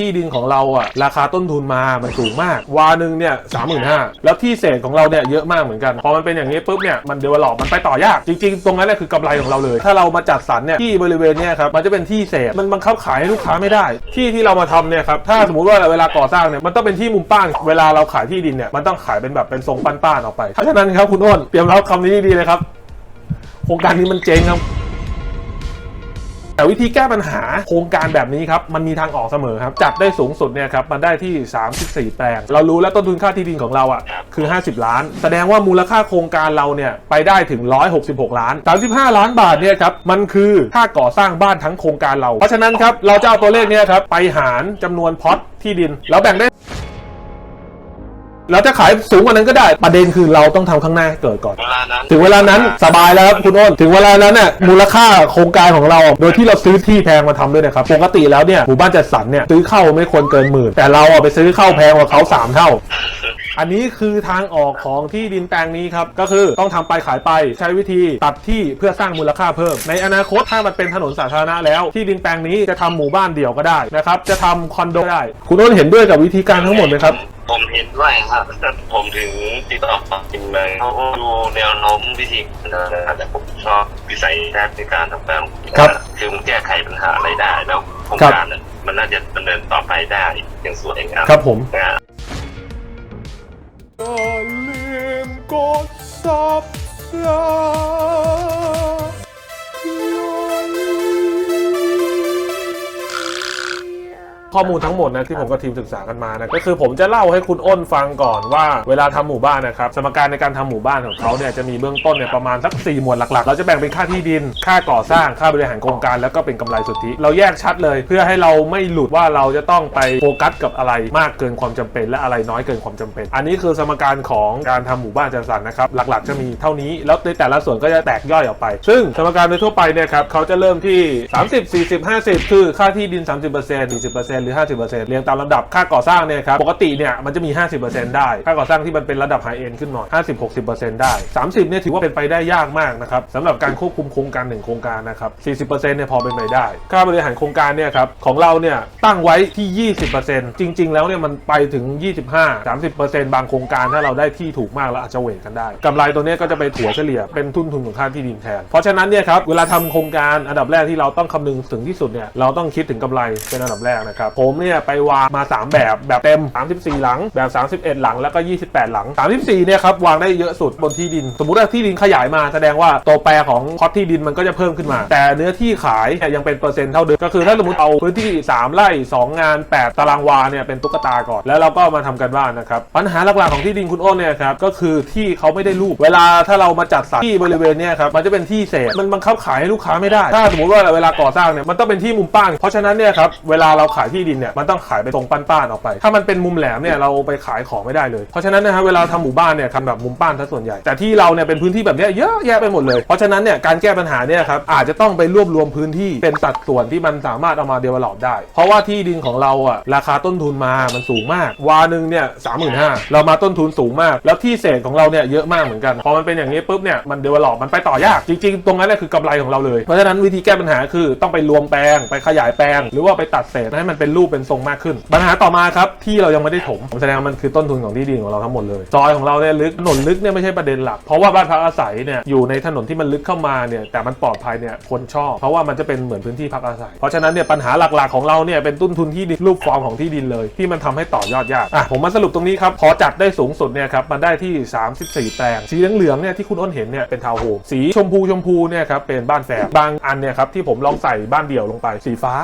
ที่ดินของเราอะราคาต้นทุนมา มันสูงมาก วาหนึ่งเนี่ยสามหมื่นห้าแล้วที่เศษของเราเนี่ยเยอะมากเหมือนกัน พอมันเป็นอย่างนี้ปุ๊บเนี่ยมันเดเวลลอปมันไปต่อยาก จริงๆ ตรงนั้นแหละคือกำไรของเราเลย ถ้าเรามาจัดสรรเนี่ยที่บริเวณเนี่ยครับมันจะเป็นที่เศษมันบังคับขายให้ลูกค้าไม่ได้ ที่ที่เรามาทำเนี่ยครับถ้าสมมติว่าเวลาก่อสร้างเนี่ยมันต้องเป็นที่มุมป้านเวลาเราขายที่ดินเนี่ยมันต้องขายเป็นแบบเป็นทรงป้านๆออกไปเพราะฉะนั้นครับคุณอ้นเตรียมรับคำนี้ดีๆเลยครับโครงการนี้มันเจ๊งครับ แต่วิธีแก้ปัญหาโครงการแบบนี้ครับ มันมีทางออกเสมอครับ จัดได้สูงสุดเนี่ยครับมันได้ที่ 34 แปลง เรารู้แล้วต้นทุนค่าที่ดินของเราอะคือ 50 ล้าน แสดงว่ามูลค่าโครงการเราเนี่ยไปได้ถึง 166 ล้าน 35 ล้านบาทเนี่ยครับมันคือค่าก่อสร้างบ้านทั้งโครงการเรา เพราะฉะนั้นครับเราจะเอาตัวเลขเนี่ยครับไปหารจำนวนพล็อตที่ดินแล้วแบ่งได้ เราจะขายสูงกว่านั้นก็ได้ประเด็นคือเราต้องทำข้างหน้าให้เกิดก่อน เวลานั้นถึงเวลานั้นสบายแล้วครับคุณอ้นถึงเวลานั้นเนี่ยมูลค่าโครงการของเรา โดยที่เราซื้อที่แพงมาทำด้วยนะครับปกติแล้วเนี่ยหมู่บ้านจัดสรรเนี่ยซื้อเข้าไม่ควรเกินหมื่นแต่เราเอาไปซื้อเข้าแพงกว่าเขาสามเท่า อันนี้คือทางออกของที่ดินแปลงนี้ครับ ก็คือต้องทำไปขายไปใช้วิธีตัดที่เพื่อสร้างมูลค่าเพิ่ม ในอนาคตถ้ามันเป็นถนนสาธารณะแล้ว ที่ดินแปลงนี้จะทำหมู่บ้านเดี่ยวก็ได้นะครับจะทำคอนโดได้ คุณอ้นเห็นด้วยกับวิธีการทั้งหมดไหมครับ ผมเห็นด้วยครับแต่ผมถึงติดต่อมาจริงเลยเขาก็ดูแนวโน้มวิธีการนะแต่ผมชอบวิสัยทัศน์ในการทำงานครับคือมันแก้ไขปัญหาอะไรได้ แล้วโครงครับการน่ะมันน่าจะดำเนินต่อไปได้อย่างสวยงามครับผมนะอย่าลืมกด ข้อมูลทั้งหมดนะที่ผมกับทีมศึกษากันมานะก็คือผมจะเล่าให้คุณอ้นฟังก่อนว่าเวลาทำหมู่บ้านนะครับสมการในการทำหมู่บ้านของเขาเนี่ยจะมีเบื้องต้นเนี่ยประมาณสัก4หมวดหลักๆ เราจะแบ่งเป็นค่าที่ดิน ค่าก่อสร้างค่าบริหารโครงการแล้วก็เป็นกำไรสุทธิ เราแยกชัดเลยเพื่อให้เราไม่หลุดว่าเราจะต้องไปโฟกัสกับอะไรมากเกินความจำเป็น และอะไรน้อยเกินความจำเป็น อันนี้คือสมการของการทำหมู่บ้านจัดสรรนะครับหลักๆ จะมีเท่านี้แล้วในแต่ละส่วนก็จะแตกย่อยออกไป ซึ่งสมการโดยทั่วไปเนี่ยครับเขาจะเริ่มที่ 30 40 50 คือค่าที่ดิน 30% 40%หรือ 50%เรียงตามลำดับค่าก่อสร้างเนี่ยครับปกติเนี่ยมันจะมี 50%ได้ค่าก่อสร้างที่มันเป็นระดับไฮเอ็นขึ้นหน่อย 50-60%ได้ 30เนี่ยถือว่าเป็นไปได้ยากมากนะครับสำหรับการควบคุมโครงการหนึ่งโครงการนะครับ40%เนี่ยพอเป็นไปได้ ค่าบริหารโครงการเนี่ยครับของเราเนี่ยตั้งไว้ที่ 20%จริง ๆ แล้วเนี่ยมันไปถึง 25-30%บางโครงการถ้าเราได้ที่ถูกมากแล้วอาจจะเวทกันได้กำไรตัวเนี้ยก็จะไปถัวเฉลี่ยเป็นทุนทุนของค่าที่ดินแทน เพราะฉะนั้นเนี่ยครับเวลาทำโครงการอันดับแรกที่เราต้องคำนึงถึงที่สุดเนี่ยเราต้องคิดถึงกำไรเป็นอันดับแรกนะครับผมเนี่ยไปวางมา 3 แบบแบบเต็ม 34 หลังแบบ 31 หลังแล้วก็ 28 หลัง 34 เนี่ยครับวางได้เยอะสุดบนที่ดิน สมมุติว่าที่ดินขยายมาแสดงว่าตัวแปรของคอสที่ดินมันก็จะเพิ่มขึ้นมา แต่เนื้อที่ขายเนี่ยยังเป็นเปอร์เซ็นต์เท่าเดิมก็คือถ้าสมมติเอาพื้นที่ 3 ไร่ 2 งาน 8 ตารางวาเนี่ยเป็นตุ๊กตาก่อน แล้วเราก็มาทำกันบ้านนะครับปัญหาหลักๆของที่ดินคุณอ้นเนี่ยครับก็คือที่เขาไม่ได้รูปเวลาถ้าเรามาจัดสรรที่บริเวณเนี่ยครับมันจะเป็นที่เศษมันบังคับขายให้ลูกค้าไม่ได้ ถ้าสมมติว่าเวลาก่อสร้างเนี่ยมันต้องเป็นที่มุมป้านเพราะฉะนั้นเนี่ยครับเวลาเราขายที่ดินเนี่ยมันต้องขายไปตรงป้านๆออกไป ถ้ามันเป็นมุมแหลมเนี่ยเราไปขายของไม่ได้เลย เพราะฉะนั้นนะครับเวลาทำหมู่บ้านเนี่ยทำแบบมุมป้านซะส่วนใหญ่ แต่ที่เราเนี่ยเป็นพื้นที่แบบนี้เยอะแยะไปหมดเลย เพราะฉะนั้นเนี่ยการแก้ปัญหาเนี่ยครับอาจจะต้องไปรวบรวมพื้นที่เป็นสัดส่วนที่มันสามารถเอามาเดเวลลอปได้ เพราะว่าที่ดินของเราอะราคาต้นทุนมามันสูงมาก วาหนึ่งเนี่ยสามหมื่นห้าเรามาต้นทุนสูงมาก แล้วที่เศษของเราเนี่ยเยอะมากเหมือนกัน พอมันเป็นอย่างนี้ปุ๊บเนี่ยมันเดเวลลอปมันไปต่อยาก จริงๆ ตรงนั้นแหละคือกำไรของเราเลย เพราะฉะนั้นวิธีแก้ปัญหาคือต้องไปรวมแปลงไปขยายแปลง หรือว่าไปตัดเศษให้มันเป็นรูปเป็นทรงมากขึ้น ปัญหาต่อมาครับที่เรายังไม่ได้ถมผมแสดงว่ามันคือต้นทุนของที่ดินของเราทั้งหมดเลยซอยของเราเนี่ยลึกถนนลึกเนี่ยไม่ใช่ประเด็นหลัก เพราะว่าบ้านพักอาศัยเนี่ยอยู่ในถนนที่มันลึกเข้ามาเนี่ยแต่มันปลอดภัยเนี่ยคนชอบ เพราะว่ามันจะเป็นเหมือนพื้นที่พักอาศัย เพราะฉะนั้นเนี่ยปัญหาหลักๆของเราเนี่ยเป็นต้นทุนที่ดินรูปฟอร์มของที่ดินเลย ที่มันทำให้ต่อยอดยากอะผมมาสรุปตรงนี้ครับพอจัดได้สูงสุดเนี่ยครับมันได้ที่ 34 แปลงสีเหลืองๆเนี่ยที่คุณอ้นเห็นเนี่ยเป็นทาวน์โฮมสีชมพูชมพูเนี่ยครับเป็นบ้านแฝดบางอันเนี่ยครับที่ผมลองใส่บ้านเดี่ยวลงไปสีฟ้า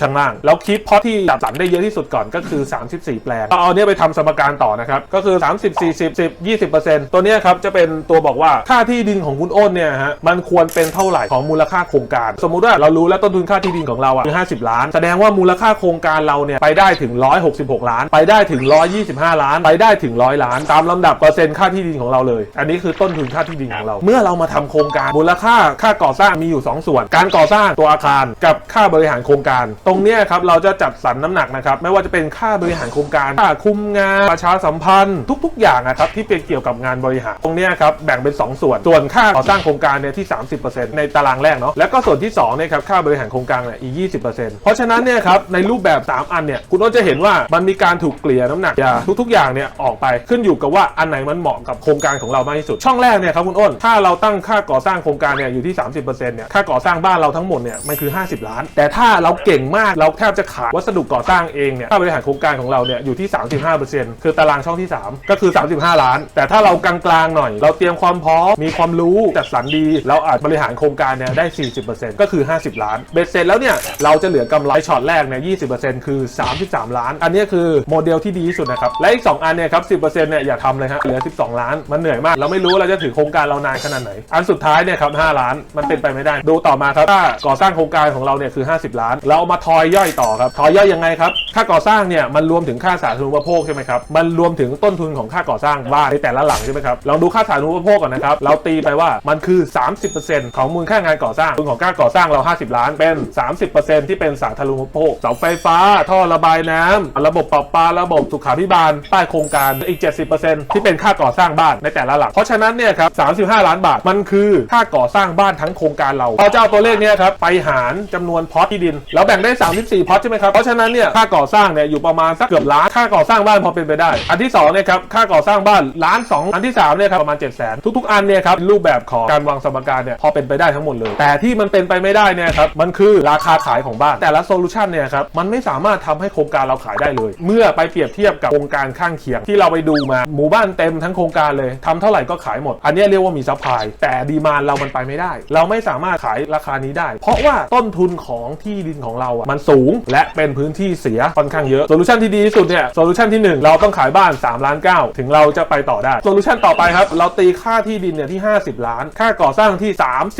ช่างล่าง แล้วคิดพราะที่จัดสรรได้เยอะที่สุดก่อนก็คือ 34 แปลงเราเอาเนี้ยไปทำสมการต่อนะครับ ก็คือ 30 40 10 20 ตัวเนี้ยครับจะเป็นตัวบอกว่าค่าที่ดินของคุณอ้นเนี่ยฮะมันควรเป็นเท่าไหร่ของมูลค่าโครงการ สมมุติว่าเรารู้แล้วต้นทุนค่าที่ดินของเราอะคือ50 ล้าน แสดงว่ามูลค่าโครงการเราเนี่ยไปได้ถึง 166 ล้าน ไปได้ถึง 125 ล้าน ไปได้ถึง 100 ล้าน ตามลำดับเปอร์เซ็นต์ค่าที่ดินของเราเลย อันนี้คือต้นทุนค่าที่ดินของเรา เมื่อเรามาทำโครงการมูลค่าค่าก่อสร้างมีอยู่ 2 ส่วน การก่อสร้างตัวอาคารกับค่าบริหารโครงการตรงเนี้ยครับเราจะจัดสรรน้ำหนักนะครับไม่ว่าจะเป็นค่าบริหารโครงการค่าคุมงานประชาสัมพันธ์ ทุก ๆ อย่างนะครับที่เป็นเกี่ยวกับงานบริหาร ตรงเนี้ยครับแบ่งเป็น 2 ส่วน ส่วนค่าก่อสร้างโครงการเนี่ยที่ 30%ในตารางแรกเนาะแล้วก็ส่วนที่2เนี่ยครับค่าบริหารโครงการเนี่ยอีก 20%เพราะฉะนั้นเนี่ยครับในรูปแบบ 3 อันเนี่ยคุณโอ้จะเห็นว่ามันมีการถูกเกลี่ยน้ำหนักอย่างทุก ๆ อย่างเนี่ยออกไปขึ้นอยู่กับว่าอันไหนมันเหมาะกับโครงการของเรามากที่สุด ช่องแรกเนี่ยครับคุณอ้นถ้าเราตั้งค่าก่อสร้างโครงการเนี่ยอยู่ที่ 30%เนี่ยค่าก่อสร้างบ้านเราทั้งหมดเนี่ยมันคือ 50 ล้าน แต่ถ้าเราเก่งมาก เราแทบจะขายวัสดุก่อสร้างเองเนี่ยค่าบริหารโครงการของเราเนี่ยอยู่ที่ 35%คือตารางช่องที่ 3 ก็คือ 35 ล้าน แต่ถ้าเรากลางๆหน่อย เราเตรียมความพร้อมมีความรู้จัดสรรดี เราอาจบริหารโครงการเนี่ยได้ 40%ก็คือ 50 ล้านเบ็ดเสร็จแล้วเนี่ยเราจะเหลือกำไรช็อตแรกเนี่ย20%คือ 33 ล้าน อันนี้คือโมเดลที่ดีที่สุดนะครับและอีก 2 อันเนี่ยครับ 10%เนี่ยอย่าทำเลยฮะเหลือ 12 ล้าน มันเหนื่อยมาก เราไม่รู้เราจะถือโครงการเรานานขนาดไหน อันสุดท้ายเนี่ยครับ5ล้านมันเป็นไปไม่ได้ ดูต่อมาครับถ้าก่อสร้างโครงการของเราเนี่ยคือ 50 ล้านเรามาทอยย่อยต่อครับทอยย่อยยังไงครับค่าก่อสร้างเนี่ยมันรวมถึงค่าสาธารณูปโภคใช่ไหมครับมันรวมถึงต้นทุนของค่าก่อสร้างบ้านในแต่ละหลังใช่ไหมครับลองดูค่าสาธารณูปโภคก่อนนะครับเราตีไปว่ามันคือ 30%ของมูลค่างานก่อสร้างทุนของค่าก่อสร้างเรา 50 ล้านเป็น 30%ที่เป็นสาธารณูปโภคเสาไฟฟ้า ท่อระบายน้ำระบบประปาระบบสุขาภิบาลใต้โครงการอีก 70%ที่เป็นค่าก่อสร้างบ้านในแต่ละหลังเพราะฉะนั้นเนี่ยครับ35 ล้านบาทมันคือค่าก่อสร้างบ้านทั้งโครงการเราเราจะเอาตัวเลขเนี้ยครับไปหารจำนวนพอตที่ดินแล้วแบ่งได้ 34 พอตใช่ไหมครับ เพราะฉะนั้นเนี่ยค่าก่อสร้างเนี่ยอยู่ประมาณสักเกือบล้าน ค่าก่อสร้างบ้านพอเป็นไปได้ อันที่2เนี่ยครับค่าก่อสร้างบ้านล้านสองอันที่3เนี่ยครับประมาณ 7 0 0 0 0 0 ทุกๆ อันเนี่ยครับรูปแบบของการวางสมการเนี่ยพอเป็นไปได้ทั้งหมดเลย แต่ที่มันเป็นไปไม่ได้เนี่ยครับมันคือราคาขายของบ้าน แต่ละโซลูชันเนี่ยครับมันไม่สามารถทำให้โครงการเราขายได้เลย เมื่อไปเปรียบเทียบกับโครงการข้างเคียงที่เราไปดูมาหมู่บ้านเต็มทั้งโครงการเลยทำเท่าไหร่ก็ขายหมด อันนี้เรียกว่ามีซัพพลายแต่ดีมานเรามันไปไม่ได้ เราไม่สามารถขายราคานี้ได้ เพราะว่าต้นทุนของที่ดินของเราอะมันสูงและเป็นพื้นที่เสียค่อนข้างเยอะโซลูชันที่ดีที่สุดเนี่ยโซลูชันที่หนึ่งเราต้องขายบ้าน3ล้าน9ถึงเราจะไปต่อได้โซลูชันต่อไปครับ เราตีค่าที่ดินเนี่ยที่ 50 ล้าน ค่าก่อสร้างที่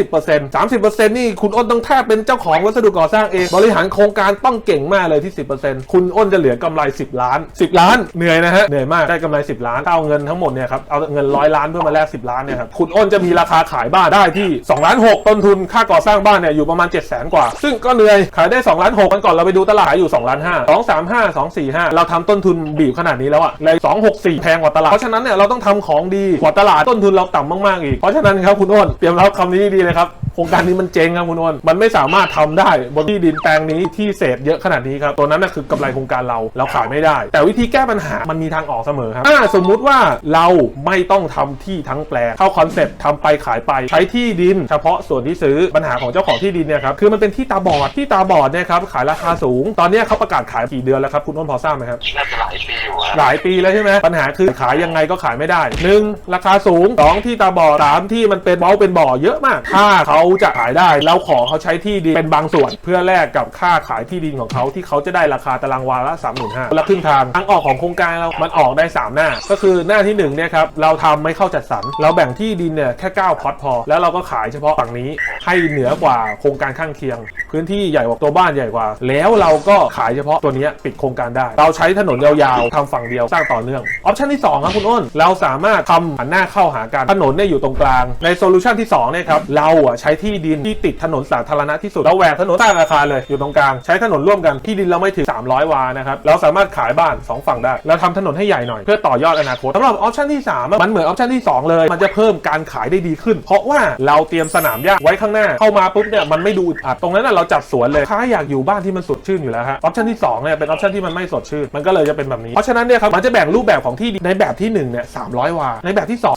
30% 30%นี่คุณอ้นต้องแทบเป็นเจ้าของวัสดุก่อสร้างเองบริหารโครงการต้องเก่งมากเลยที่ 10%คุณอ้นจะเหลือกำไร 10 ล้าน 10 ล้านเหนื่อยนะฮะเหนื่อยมากได้กำไร 10 ล้านถ้าเอาเงินทั้งหมดเนี่ยครับเอาเงินร้อยล้านเพื่อมาแลก10 ล้านเนี่ยครับคุณอ้นจะมีราคาขายบ้านได้ที่2ล้าน6ต้นทุนค่าก่อสร้างบ้านเนี่ยอยู่ประมาณ7 0 0 0 0 0กว่า ซึ่งก็เหนื่อยขายได้2ล้านหกกันก่อนเราไปดูตลาดขายอยู่2ล้าน5 2 3 5 2 4 5เราทำต้นทุนบีบขนาดนี้แล้วอะเลยสองหกสี่แพงกว่าตลาด เพราะฉะนั้นเนี่ยเราต้องทำของดีกว่าตลาดต้นทุนเราต่ำมากๆอีก เพราะฉะนั้นครับคุณอ้นเตรียมรับคำนี้ดีเลยครับ โครงการนี้มันเจ๊งครับคุณอ้นมันไม่สามารถทำได้บนที่ดินแปลงนี้ที่เศษเยอะขนาดนี้ครับตัวนั้นน่ะคือกำไรโครงการเราเราขายไม่ได้ แต่วิธีแก้ปัญหามันมีทางออกเสมอครับถ้าสมมุติว่าเราไม่ต้องทำที่ทั้งแปลงเข้าคอนเซ็ปต์ทำไปขายไปใช้ที่ดิน เฉพาะส่วนที่ซื้อปัญหาของเจ้าของที่ดินเนี่ยครับคือมันเป็นที่ตาบอดที่ตาบอดเนี่ยครับขายราคาสูง ตอนเนี้ยเขาประกาศขายกี่เดือนแล้วครับคุณอ้นพอทราบไหมครับน่าจะหลายปีอยู่อะหลายปีแล้วใช่ไหมปัญหาคือขายยังไงก็ขายไม่ได้ 1. ราคาสูง 2. ที่ตาบอด 3. ที่มันเป็นเบ้าเป็นบ่อเยอะมากถ้าเขาาจะขายได้เราขอเขาใช้ที่ดินเป็นบางส่วน เพื่อแลกกับค่าขายที่ดินของเขาที่เขาจะได้ราคาตารางวาละ3 5 0 0 0ละครึ่งทางทางออกของโครงการเรา มันออกได้ 3 หน้า ก็คือหน้าที่1เนี่ยครับเราทำไม่เข้าจัดสรรเราแบ่งที่ดินเนี่ยแค่9พอตพอ แล้วเราก็ขายเฉพาะฝั่งนี้ ให้เหนือกว่าโครงการข้างเคียง พื้นที่ใหญ่กว่าตัวบ้านใหญ่กว่า แล้วเราก็ขายเฉพาะตัวนี้ปิดโครงการได้ เราใช้ถนนยาวๆทำฝั่งเดียวสร้างต่อเนื่องออปชันที่2ครับคุณอ้นเราสามารถทำหันหน้าเข้าหากันถนนเนี่ยอยู่ตรงกลาง ในโซลูชันที่2เนี่ยครับเราอะใช้ช้ที่ดินที่ติดถนนสาธารณะที่สุดเราแหวกถนนสร้างอาคารเลยอยู่ตรงกลาง ใช้ถนนร่วมกันที่ดินเราไม่ถึง 300 วานะครับเราสามารถขายบ้าน 2 ฝั่งได้เราทำถนนให้ใหญ่หน่อยเพื่อต่อยอดอนาคตสำหรับออปชันที่ 3 มันเหมือนออปชันที่ 2 เลย มันจะเพิ่มการขายได้ดีขึ้น เพราะว่าเราเตรียมสนามหญ้าไว้ข้างหน้าเข้ามาปุ๊บเนี่ยมันไม่ดูอึดอัดตรงนั้นนะเราจัดสวนเลยถ้าอยากอยู่บ้านที่มันสดชื่นอยู่แล้วฮะออปชันที่2เนี่ยเป็นออปชันที่มันไม่สดชื่นมันก็เลยจะเป็นแบบนี้เพราะฉะนั้นเนี่ยครับมันจะแบ่งรูปแบบของที่ในแบบที่1เนี่ย300 วา ในแบบที่ 2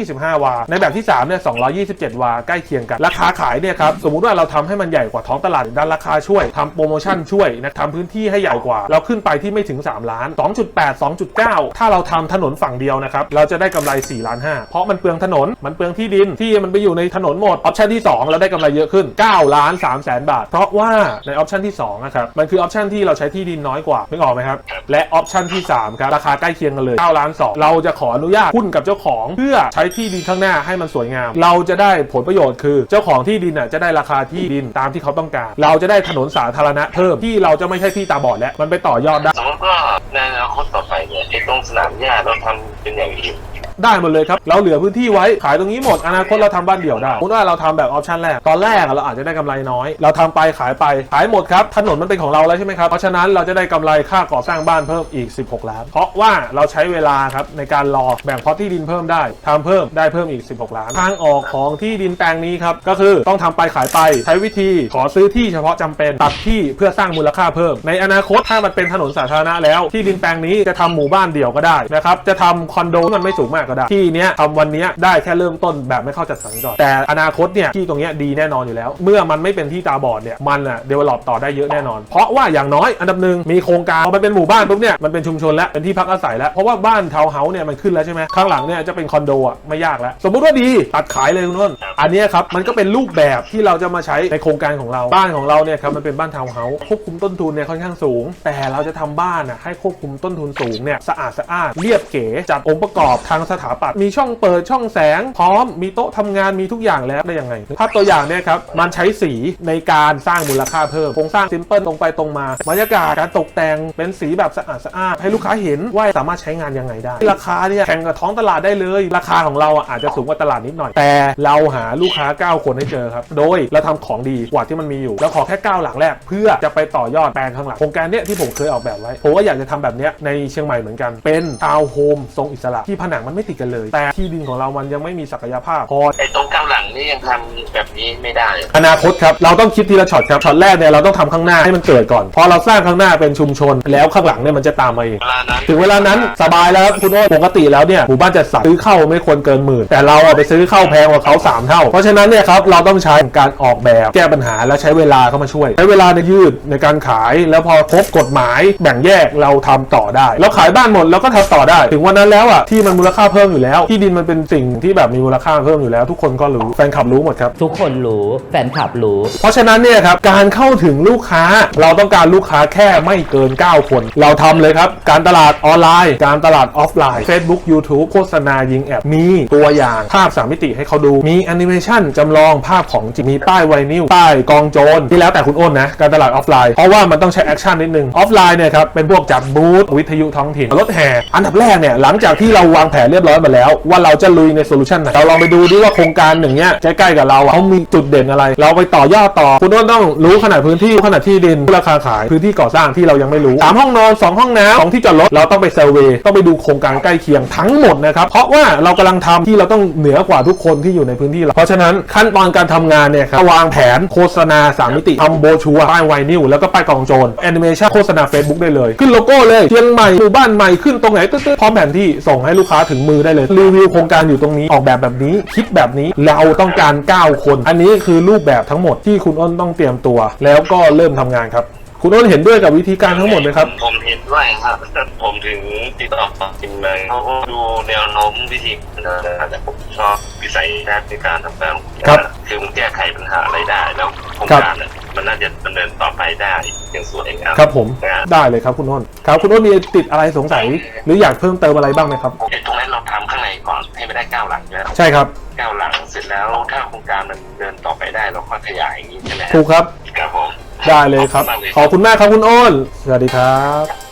225 วา ในแบบที่3เนี่ย227 วาใกล้เคียงกันราคาขายเนี่ยครับสมมุติว่าเราทำให้มันใหญ่กว่าท้องตลาดด้านราคาช่วยทำโปรโมชั่นช่วยนะทำพื้นที่ให้ใหญ่กว่า เราขึ้นไปที่ไม่ถึง 3 ล้าน 2.8 2.9 ถ้าเราทำถนนฝั่งเดียวนะครับเราจะได้กำไร4ล้าน5เพราะมันเปลืองถนนมันเปลืองที่ดินที่มันไปอยู่ในถนนหมดออปชันที่ 2 เราได้กำไรเยอะขึ้น9ล้าน3แสนบาท เพราะว่าในออปชันที่2นะครับมันคือออปชันที่เราใช้ที่ดินน้อยกว่านึกออกไหมครับและออปชันที่3ครับราคาใกล้เคียงกันเลย9ล้าน2เราจะขออนุญาตหุ้นกับเจ้าของ เพื่อใช้ที่ดินข้างหน้าให้มันสวยงาม เราจะได้ผลประโยชน์คือเจ้าของที่ดินน่ะจะได้ราคาที่ดินตามที่เขาต้องการ เราจะได้ถนนสาธารณะเพิ่มที่เราจะไม่ใช่ที่ตาบอดแล้วมันไปต่อ ยอดได้ สมมติว่าในอนาคตต่อไปเนี่ยไอ้ตรงสนามหญ้าเราทำเป็นอย่างอื่น ได้หมดเลยครับ เราเหลือพื้นที่ไว้ขายตรงนี้หมดอนาคตเราทำบ้านเดี่ยวได้สมมติว่าเราทำแบบออปชันแรกตอนแรกเราอาจจะได้กำไรน้อย เราทำไปขายไปขายหมดครับถนนมันเป็นของเราแล้วใช่ไหมครับเพราะฉะนั้นเราจะได้กำไรค่าก่อสร้างบ้านเพิ่มอีก 16 ล้าน เพราะว่าเราใช้เวลาครับในการรอแบ่งพอที่ดินเพิ่มได้ทำเพิ่มได้เพิ่มอีก 16 ล้านทางออกของที่ดินแปลงนี้ครับก็คือต้องทำไปขายไปใช้วิธีขอซื้อที่เฉพาะจำเป็นตัดที่เพื่อสร้างมูลค่าเพิ่ม ในอนาคตถ้ามันเป็นถนนสาธารณะแล้ว ที่ดินแปลงนี้จะทำหมู่บ้านเดี่ยวก็ได้นะครับจะทำคอนโดที่มันไม่สูงมากก็ได้ ที่เนี้ยทำวันเนี้ยได้แค่เริ่มต้นแบบไม่เข้าจัดสรรก่อน แต่อนาคตเนี่ยที่ตรงเนี้ยดีแน่นอนอยู่แล้ว เมื่อมันไม่เป็นที่ตาบอดเนี่ยมันอะเดเวลลอปต่อได้เยอะแน่นอน เพราะว่าอย่างน้อยอันดับหนึ่งมีโครงการพอมันเป็นหมู่บ้านปุ๊บเนี่ยมันเป็นชุมชนแล้วเป็นที่พักอาศัยแล้วเพราะว่าบ้านทาวน์เฮาส์เนี่ยมันขึ้นแล้วใช่ไหมข้างหลังเนี่ยจะเป็นคอนโดอะไม่ยากแล้ว สมมุติว่าดีตัดขายเลยคุณนุ่นอันเนี้ยครับมันก็เป็นรูปแบบที่เราจะมาใช้ในโครงการของเราบ้านของเราเนี่ยครับมันเป็นบ้านทาวน์เฮาส์ควบคุมต้นทุนเนี่ยค่อนข้างสูง แต่เราจะทำบ้านอะให้ควบคุมต้นทุนสูงเนี่ยสะอาดสะอาดเรียบเก๋จัดองค์ประกอบทางสถาปัตย์มีช่องเปิดช่องแสง พร้อมมีโต๊ะทำงานมีทุกอย่างแล้วได้ยังไงภาพตัวอย่างเนี่ยครับมันใช้สีในการสร้างมูลค่าเพิ่มโครงสร้างซิมเพิลตรงไปตรงมาบรรยากาศการตกแต่งเป็นสีแบบสะอาดสะอาดให้ลูกค้าเห็นว่าสามารถใช้งานยังไงได้ ราคาเนี่ยแข่งกับท้องตลาดได้เลย ราคาของเราอะอาจจะสูงกว่าตลาดนิดหน่อย แต่เราหาลูกค้า 9 คนให้เจอครับ โดยเราทำของดีกว่าที่มันมีอยู่ แล้วขอแค่ 9 หลังแรก เพื่อจะไปต่อยอดแปลงข้างหลังโครงการเนี้ยที่ผมเคยออกแบบไว้ผมก็อยากจะทำแบบเนี้ยในเชียงใหม่เหมือนกันเป็นทาวน์โฮมทรงอิสระที่ผนังมันไม่ติดกันเลย แต่ที่ดินของเรามันยังไม่มีศักยภาพพอไอ้ตรงก้าวหลัง นี่ยังทำแบบนี้ไม่ได้ อนาคตครับ เราต้องคิดทีละช็อตครับ ช็อตแรกเนี่ยเราต้องทำข้างหน้าให้มันเกิดก่อน พอเราสร้างข้างหน้าเป็นชุมชน แล้วข้างหลังเนี่ยมันจะตามมาเอง เวลานั้นถึงเวลานั้นสบายแล้วครับคุณโอ้ปกติแล้วเนี่ยหมู่บ้านจัดสรรซื้อเข้าไม่ควรเกินหมื่น แต่เราอะไปซื้อเข้าแพงกว่าเขา3 เท่า เพราะฉะนั้นเนี่ยครับเราต้องใช้การออกแบบแก้ปัญหาและใช้เวลาเข้ามาช่วย ใช้เวลาในยืดในการขายแล้วพอครบกฎหมายแบ่งแยกเราทำต่อได้แล้วขายบ้านหมดเราก็ทำต่อได้ ถึงวันนั้นแล้วอะที่มันมูลค่าเพิ่มอยู่แล้ว ที่ดินมันเป็นสิ่งที่แบบมีมูลค่าเพิ่มอยู่แล้ว ทุกคนก็รู้แฟนคลับรู้หมดครับ ทุกคนรู้แฟนคลับรู้ เพราะฉะนั้นเนี่ยครับการเข้าถึงลูกค้า เราต้องการลูกค้าแค่ไม่เกิน 9 คน เราทำเลยครับ การตลาดออนไลน์ การตลาดออฟไลน์ Facebook YouTube โฆษณายิงแอดมีตัวอย่างภาพสามมิติให้เขาดูมีแอนิเมชันจำลองภาพของจริงมีป้ายไวนิลป้ายกองโจรที่แล้วแต่คุณอ้นนะการตลาดออฟไลน์เพราะว่ามันต้องใช้แอคชั่นนิดนึงออฟไลน์เนี่ยครับเป็นพวกจัดบูธวิทยุท้องถิ่นรถแห่อันดับแรกเนี่ยหลังจากที่เราวางแผนเรียบร้อยมาแล้ว ว่าเราจะลุยในโซลูชันไหนเราลองไปดูดิว่าโครงการหนึ่งเนี้ยใกล้ๆกับเราอะเขามีจุดเด่นอะไร เราไปต่อยอดต่อ คุณอ้นต้องรู้ขนาดพื้นที่ขนาดที่ดินราคาขายพื้นที่ก่อสร้างที่เรายังไม่รู้สามห้องนอนสองห้องน้ำสองที่จอดรถเราต้องไปเซอร์เวย์ต้องไปดูโครงการใกล้เคียงทั้งหมดนะครับเพราะว่าเรากำลังทำที่เราต้องเหนือกว่าทุกคนที่อยู่ในพื้นที่เราเพราะฉะนั้นขั้นตอนการทำงานเนี่ยครับวางแผนโฆษณาสามมิติทำโบชัวป้ายไวนิลแล้วก็ป้ายกองโจรแอนิเมชันโฆษณา Facebook ได้เลย ขึ้นโลโก้เลยเชียงใหม่หมู่บ้านใหม่ขึ้นตรงไหนตึ๊ดๆพร้อมแผนที่ส่งให้ลูกค้าถึงมือได้เลยรีวิวโครงการอยู่ตรงนี้ออกแบบแบบนี้คิดแบบนี้เราต้องการ 9 คน อันนี้คือรูปแบบทั้งหมดที่คุณอ้นต้องเตรียมตัว แล้วก็เริ่มทำงานครับ คุณอ้นเห็นด้วยกับวิธีการทั้งหมดไหมครับ ผมเห็นด้วยครับ ผมถึงติดต่อจินมาเขาก็ดูแนวโน้มวิธีการนะแต่ผมชอบวิสัยทัศน์ในการทำงานของคุณครับคือมันแก้ไขปัญหาอะไรได้แล้วโครงครับการเนี่ยมันน่าจะดำเนินต่อไปได้อย่างสวยงาม ครับผมนะได้เลยครับคุณอ้นครับคุณอ้นมีติดอะไรสงสัย หรืออยากเพิ่มเติมอะไรบ้างไหมครับ ไอ้ตรงนั้นเราทำข้างในก่อนให้ไม่ได้เก้าหลังแล้วใช่ครับเก้าหลังเส ร็จแล้วถ้าโครงการมันเดินต่อไปได้เราก็ขยายอย่างนี้ใช่ไหมถูกครับ ครับผม ได้เลยครับ ขอบคุณมากเลยขอบคุณมากครับคุณอ้น สวัสดีครับ